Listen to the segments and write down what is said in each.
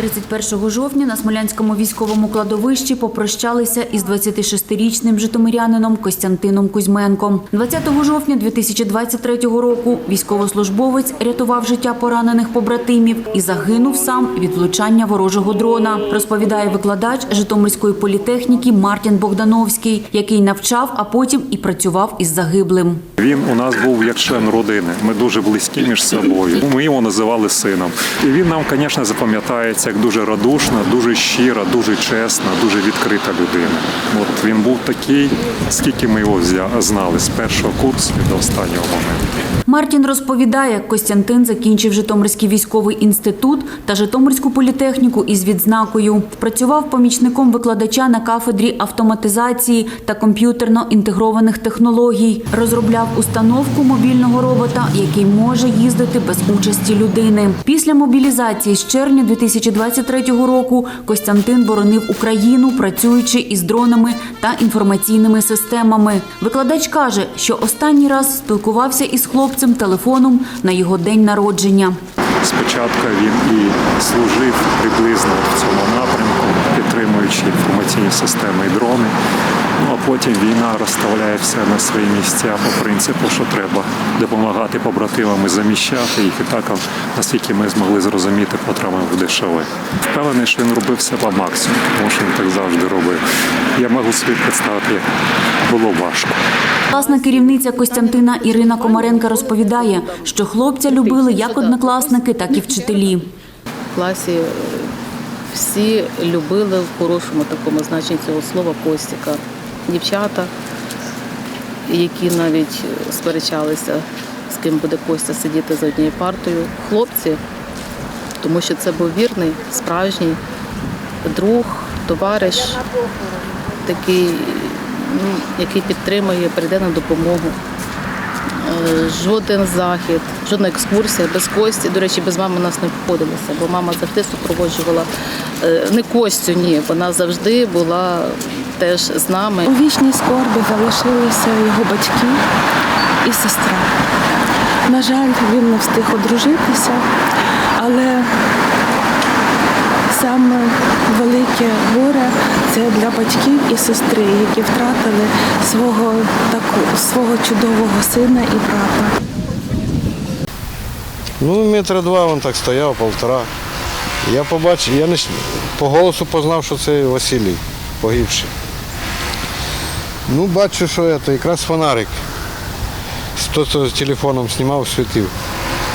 31 жовтня на Смолянському військовому кладовищі попрощалися із 26-річним житомирянином Костянтином Кузьменком. 20 жовтня 2023 року військовослужбовець рятував життя поранених побратимів і загинув сам від влучання ворожого дрона, розповідає викладач Житомирської політехніки Мартін Богдановський, який навчав, а потім і працював із загиблим. Він у нас був як член родини. Ми дуже близькі між собою. Ми його називали сином. І він нам, звісно, запам'ятається як дуже радушна, дуже щира, дуже чесна, дуже відкрита людина. От він був такий, скільки ми його знали з першого курсу до останнього моменту. Мартін розповідає, Костянтин закінчив Житомирський військовий інститут та Житомирську політехніку із відзнакою. Працював помічником викладача на кафедрі автоматизації та комп'ютерно інтегрованих технологій. Розробляв установку мобільного робота, який може їздити без участі людини. Після мобілізації з червня 2023 року Костянтин боронив Україну, працюючи із дронами та інформаційними системами. Викладач каже, що останній раз спілкувався із хлопцем телефоном на його день народження. Спочатку він і служив приблизно в цьому напрямку, інформаційні системи і дрони. Ну а потім війна розставляє все на свої місця по принципу, що треба допомагати побратимам і заміщати їх. І так, наскільки ми змогли зрозуміти, потрапив в ДШВ. Впевнений, що він робив все по максимуму, тому що він так завжди робив. Я можу собі представити, як було важко. Класна керівниця Костянтина Ірина Комаренка розповідає, що хлопця любили як однокласники, так і вчителі. В класі е, всі любили в хорошому такому значенні цього слова Костіка. Дівчата, які навіть сперечалися, з ким буде Костя сидіти за однією партою. Хлопці, тому що це був вірний, справжній друг, товариш, такий, ну, який підтримує, прийде на допомогу. Жоден захід, жодна екскурсія без Кості. До речі, без мами нас не обходилося, бо мама завжди супроводжувала е, не Костю, ні. Вона завжди була теж з нами. У вічній скорбі залишилися його батьки і сестра. На жаль, він не встиг одружитися, але саме велике горе це для батьків і сестри, які втратили свого таку, свого чудового сина і брата. Ну, метра два він так стояв, полтора. Я побачив, я не, по голосу познав, що це Василій, погибший. Ну, бачу, що це якраз фонарик. Хто з телефоном знімав, світив.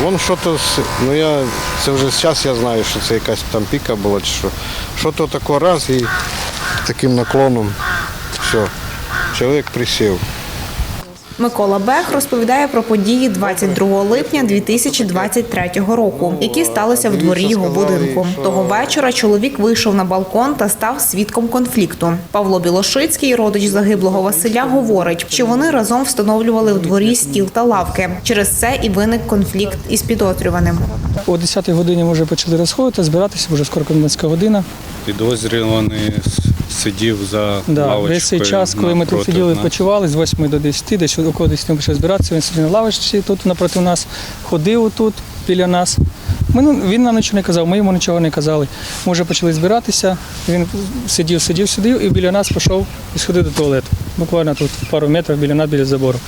Вон що то, ну я, це вже зараз я знаю, що це якась там піка була чи що. Що то тако раз і таким наклоном, все, чоловік присів. Микола Бех розповідає про події 22 липня 2023 року, які сталися в дворі його будинку. Того вечора чоловік вийшов на балкон та став свідком конфлікту. Павло Білошицький, родич загиблого Василя, говорить, що вони разом встановлювали в дворі стіл та лавки. Через це і виник конфлікт із підозрюваним. О 10 годині ми вже почали розходити, збиратися, вже скоро комендантська година. Підозрюваний сидів за Да, лавочкою весь цей час, коли ми тут сиділи, нас. відпочивали з 8 до 10, десь около 10 ми почали збиратися, він сидів на лавочці тут напроти нас, ходив тут біля нас. Ми, ну, він нам нічого не казав, ми йому нічого не казали. Ми вже почали збиратися, він сидів, сидів, сидів і біля нас пішов і сходив до туалету. Буквально тут пару метрів біля нас, біля забору.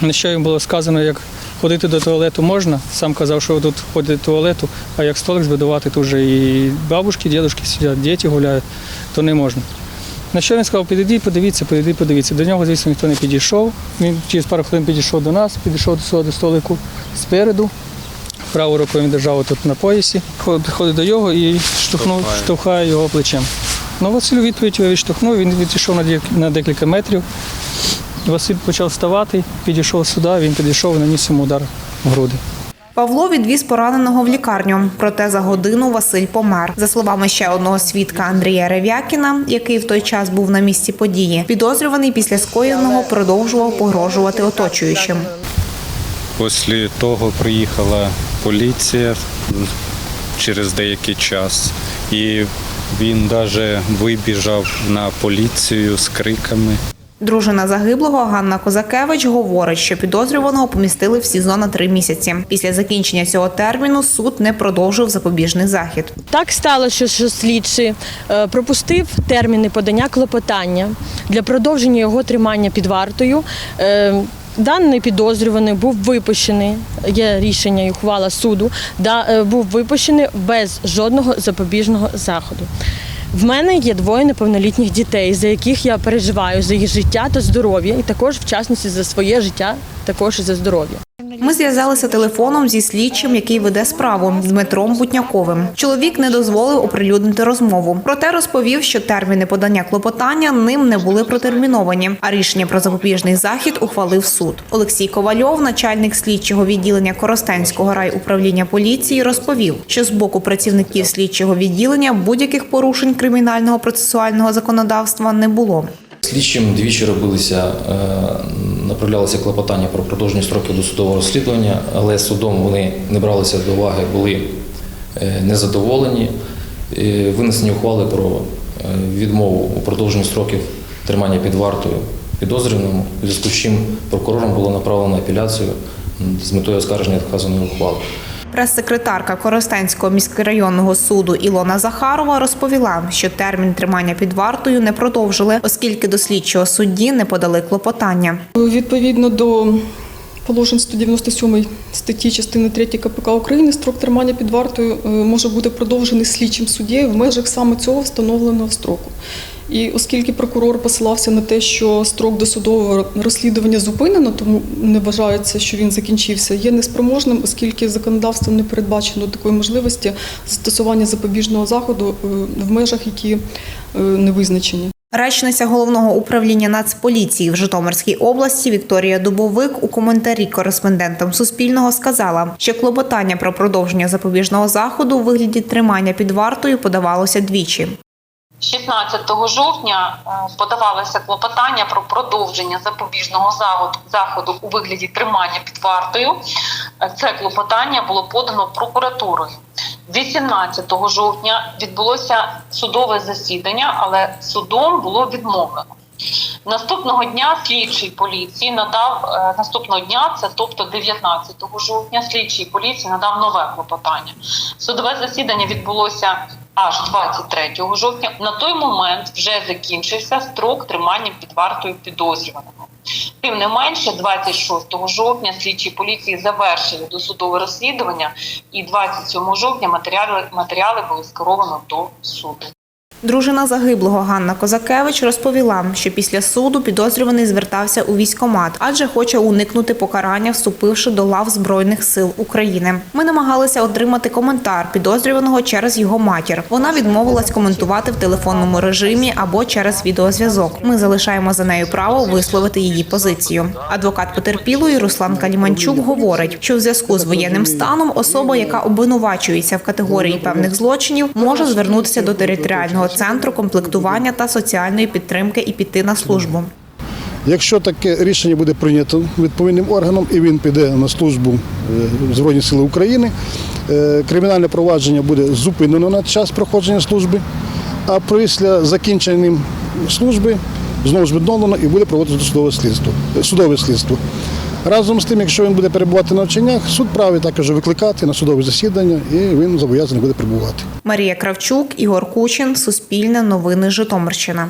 На що їм було сказано, як ходити до туалету можна. Сам казав, що тут ходить до туалету, а як столик збудувати, тут вже і бабушки, дідушки сидять, діти гуляють, то не можна. На що він сказав, підійди, подивіться, підійди, подивіться. До нього, звісно, ніхто не підійшов. Він через пару хвилин підійшов до нас, підійшов до свого столику спереду. Правою рукою він держав тут на поясі, Ход- підходить до його і штовхнув, Штовхає. штовхає його плечем. Ну, Василь відповідь його відштовхнув, він відійшов на декілька метрів. Василь почав вставати, підійшов сюди, він підійшов і наніс йому удар в груди. Павло відвіз пораненого в лікарню. Проте за годину Василь помер. За словами ще одного свідка Андрія Рев'якіна, який в той час був на місці події, підозрюваний після скоєного продовжував погрожувати оточуючим. Після того приїхала поліція через деякий час. І він навіть вибіжав на поліцію з криками. Дружина загиблого Ганна Козакевич говорить, що підозрюваного помістили в СІЗО на три місяці. Після закінчення цього терміну суд не продовжив запобіжний захід. Так сталося, що слідчий е, пропустив терміни подання клопотання для продовження його тримання під вартою. Е, Даний підозрюваний був випущений, є рішення і ухвала суду, е, був випущений без жодного запобіжного заходу. В мене є двоє неповнолітніх дітей, за яких я переживаю за їх життя та здоров'я, і також в частності за своє життя, також і за здоров'я. Ми зв'язалися телефоном зі слідчим, який веде справу Дмитром Бутняковим. Чоловік не дозволив оприлюднити розмову. Проте розповів, що терміни подання клопотання ним не були протерміновані, а рішення про запобіжний захід ухвалив суд. Олексій Ковальов, начальник слідчого відділення Коростенського райуправління поліції, розповів, що з боку працівників слідчого відділення будь-яких порушень кримінального процесуального законодавства не було. Слідчим двічі робилися, е, направлялися клопотання про продовження строків досудового розслідування, але судом вони не бралися до уваги, були е, незадоволені. Е, Винесені ухвали про е, відмову у продовженні строків тримання під вартою підозрюваному, зв'язку з чим прокурором було направлено апеляцію з метою оскарження вказаної ухвали. Прес-секретарка Коростенського міськрайонного суду Ілона Захарова розповіла, що термін тримання під вартою не продовжили, оскільки до слідчого судді не подали клопотання. Відповідно до положень 197 статті частини 3 КПК України строк тримання під вартою е, може бути продовжений слідчим суддєю в межах саме цього встановленого строку. І оскільки прокурор посилався на те, що строк досудового розслідування зупинено, тому не вважається, що він закінчився, є неспроможним, оскільки законодавством не передбачено такої можливості застосування запобіжного заходу е, в межах, які е, не визначені. Речниця головного управління Нацполіції в Житомирській області Вікторія Дубовик у коментарі кореспондентам Суспільного сказала, що клопотання про продовження запобіжного заходу у вигляді тримання під вартою подавалося двічі. 16 жовтня е, подавалося клопотання про продовження запобіжного заходу- у вигляді тримання під вартою. Е, Це клопотання було подано прокуратурою. 18 жовтня відбулося судове засідання, але судом було відмовлено. Наступного дня слідчий поліції надав е, наступного дня, це тобто 19 жовтня, слідчий поліції надав нове клопотання. Судове засідання відбулося аж 23 жовтня. На той момент вже закінчився строк тримання під вартою підозрюваного. Тим не менше, 26 жовтня слідчі поліції завершили досудове розслідування, і 27 жовтня матеріали, матеріали були скеровано до суду. Дружина загиблого Ганна Козакевич розповіла, що після суду підозрюваний звертався у військкомат, адже хоче уникнути покарання, вступивши до лав Збройних сил України. Ми намагалися отримати коментар підозрюваного через його матір. Вона відмовилась коментувати в телефонному режимі або через відеозв'язок. Ми залишаємо за нею право висловити її позицію. Адвокат потерпілої Руслан Каліманчук говорить, що в зв'язку з воєнним станом особа, яка обвинувачується в категорії певних злочинів, може звернутися до територіального центру комплектування та соціальної підтримки і піти на службу. Якщо таке рішення буде прийнято відповідним органом і він піде на службу е, Збройні Сили України, е, кримінальне провадження буде зупинено на час проходження служби, а після закінчення служби знову ж відновлено і буде проводити судове слідство. Судове слідство. Разом з тим, якщо він буде перебувати на навчаннях, суд править також викликати на судове засідання і він зобов'язаний буде перебувати. Марія Кравчук, Ігор Кучин, Суспільне новини Житомирщина.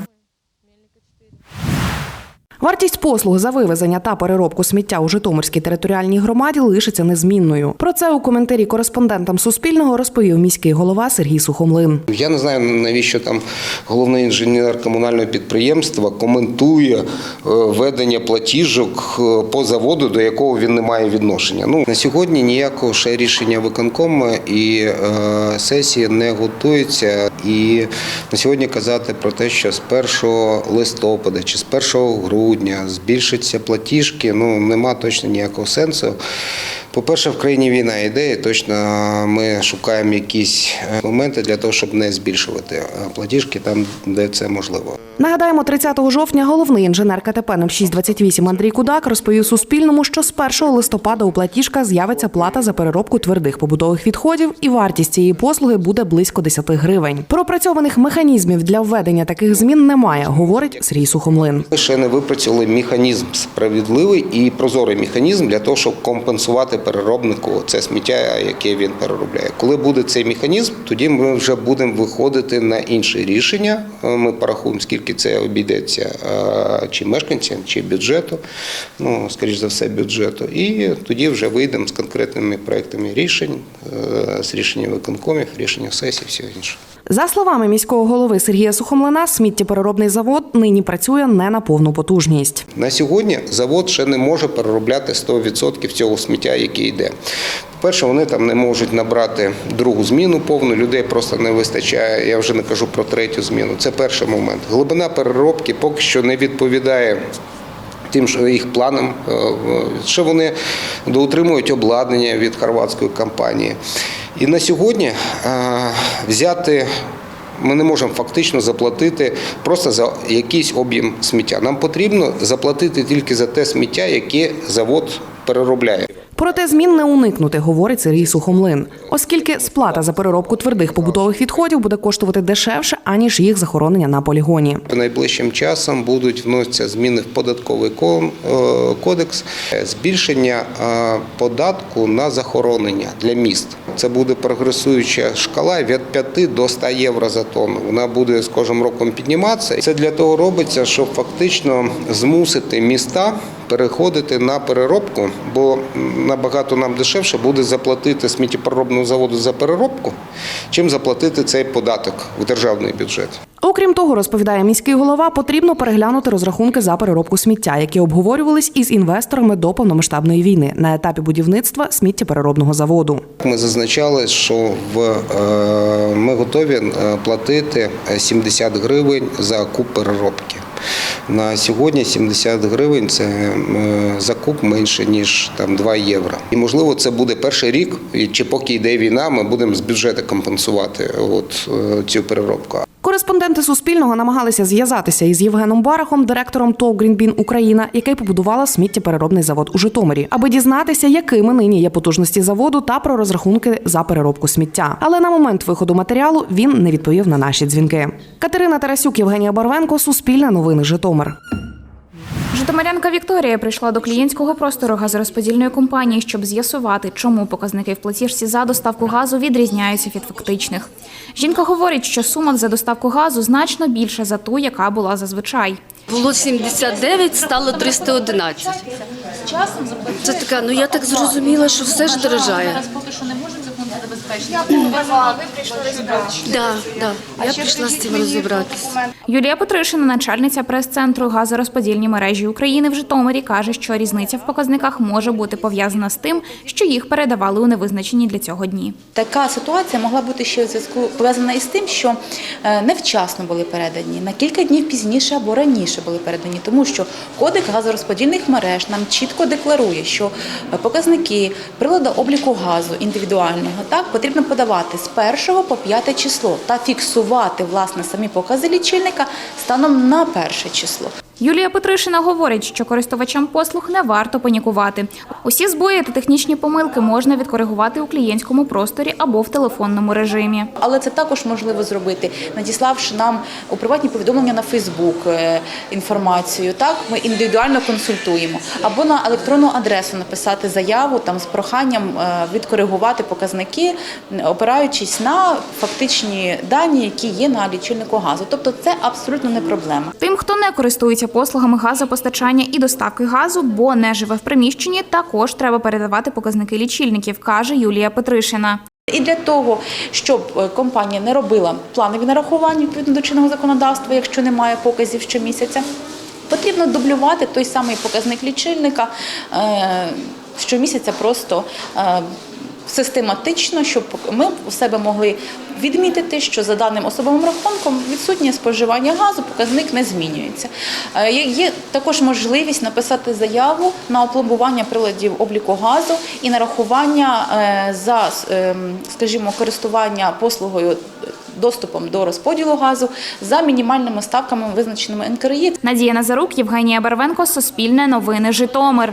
Вартість послуг за вивезення та переробку сміття у Житомирській територіальній громаді лишиться незмінною. Про це у коментарі кореспондентам Суспільного розповів міський голова Сергій Сухомлин. Я не знаю, навіщо там головний інженер комунального підприємства коментує е, ведення платіжок е, по заводу, до якого він не має відношення. Ну на сьогодні ніякого ще рішення виконкому і е, сесії не готується. І на сьогодні казати про те, що з 1 листопада чи з 1 грудня збільшаться платіжки, ну нема точно ніякого сенсу. По-перше, в країні війна йде, і точно ми шукаємо якісь е, моменти для того, щоб не збільшувати е, платіжки там, де це можливо. Нагадаємо, 30 жовтня головний інженер КТП 0628 Андрій Кудак розповів Суспільному, що з 1 листопада у платіжках з'явиться плата за переробку твердих побутових відходів, і вартість цієї послуги буде близько 10 гривень. Пропрацьованих механізмів для введення таких змін немає, говорить Сергій Сухомлин. Ми ще не випрацювали механізм справедливий і прозорий механізм для того, щоб компенсувати переробнику це сміття, яке він переробляє. Коли буде цей механізм, тоді ми вже будемо виходити на інші рішення. Ми порахуємо, скільки це обійдеться е, чи мешканцям, чи бюджету. Ну, скоріш за все, бюджету. І тоді вже вийдемо з конкретними проектами рішень, е, з рішенням виконкомів, рішення сесій, всього іншого. За словами міського голови Сергія Сухомлина, сміттєпереробний завод нині працює не на повну потужність. На сьогодні завод ще не може переробляти 100% цього сміття, яке йде. По-перше, вони там не можуть набрати другу зміну повну, людей просто не вистачає. Я вже не кажу про третю зміну. Це перший момент. Глибина переробки поки що не відповідає. Тим що їх планам, Е, що вони доутримують обладнання від хорватської компанії. І на сьогодні е, взяти ми не можемо фактично заплатити просто за якийсь об'єм сміття. Нам потрібно заплатити тільки за те сміття, яке завод переробляє. Проте змін не уникнути, говорить Сергій Сухомлин, оскільки сплата за переробку твердих побутових відходів буде коштувати дешевше, аніж їх захоронення на полігоні. Найближчим часом будуть вноситися зміни в податковий е, кодекс, Е, збільшення е, податку на захоронення для міст. Це буде прогресуюча шкала від 5 до 100 євро за тонну. Вона буде з кожним роком підніматися. Це для того робиться, щоб фактично змусити міста переходити на переробку, бо набагато нам дешевше буде заплатити сміттєпереробному заводу за переробку, чим заплатити цей податок в державний бюджет. Окрім того, розповідає міський голова, потрібно переглянути розрахунки за переробку сміття, які обговорювались із інвесторами до повномасштабної війни на етапі будівництва сміттєпереробного заводу. Ми зазначали, що в, е, ми готові е, платити 70 гривень за куб переробки. На сьогодні 70 гривень це е, закуп менше ніж там 2 євро. І можливо, це буде перший рік, чи поки йде війна, ми будемо з бюджету компенсувати от е, цю переробку. Кореспонденти Суспільного намагалися зв'язатися із Євгеном Барахом, директором ТОВ «Грінбін Україна, який побудувала сміттєпереробний завод у Житомирі, аби дізнатися, якими нині є потужності заводу та про розрахунки за переробку сміття. Але на момент виходу матеріалу він не відповів на наші дзвінки. Катерина Тарасюк, Євгенія Барвенко, Суспільне новини Житомир. Житомирянка Вікторія прийшла до клієнтського простору газорозподільної компанії, щоб з'ясувати, чому показники в платіжці за доставку газу відрізняються від фактичних. Жінка говорить, що сума за доставку газу значно більша за ту, яка була зазвичай. Було 79, стало 311. Це така, ну я так зрозуміла, що все ж дорожає. Ви прийшли розібратися. Да, да. Я прийшла з цим розібратися. Юлія Петришина, начальниця прес-центру газорозподільні мережі України в Житомирі, каже, що різниця в показниках може бути пов'язана з тим, що їх передавали у невизначені для цього дні. Така ситуація могла бути ще в зв'язку пов'язана із тим, що е, невчасно були передані, на кілька днів пізніше або раніше були передані, тому що кодекс газорозподільних мереж нам чітко декларує, що е, показники приладу обліку газу індивідуального так потрібно подавати з 1 по 5 число та фіксувати власне самі покази лічильника станом на перше число. Юлія Петришина говорить, що користувачам послуг не варто панікувати. Усі збої та технічні помилки можна відкоригувати у клієнтському просторі або в телефонному режимі. Але це також можливо зробити, надіславши нам у приватні повідомлення на Фейсбук е, інформацію. Так, ми індивідуально консультуємо, або на електронну адресу написати заяву там з проханням е, відкоригувати показники, опираючись на фактичні дані, які є на лічильнику газу. Тобто, це абсолютно не проблема. Тим, хто не користується послугами газопостачання і доставки газу, бо не живе в приміщенні, також треба передавати показники лічильників, каже Юлія Петришина. І для того, щоб е, компанія не робила планові нарахування відповідно до чинного законодавства, якщо немає показів щомісяця, потрібно дублювати той самий показник лічильника е, щомісяця просто. е, систематично, щоб ми у себе могли відмітити, що за даним особовим рахунком відсутнє споживання газу, показник не змінюється. Е, Є також можливість написати заяву на опломбування приладів обліку газу і нарахування е, за, ем, скажімо, користування послугою доступом до розподілу газу за мінімальними ставками, визначеними НКРІ. Надія Назарук, Євгенія Барвенко, Суспільне новини Житомир.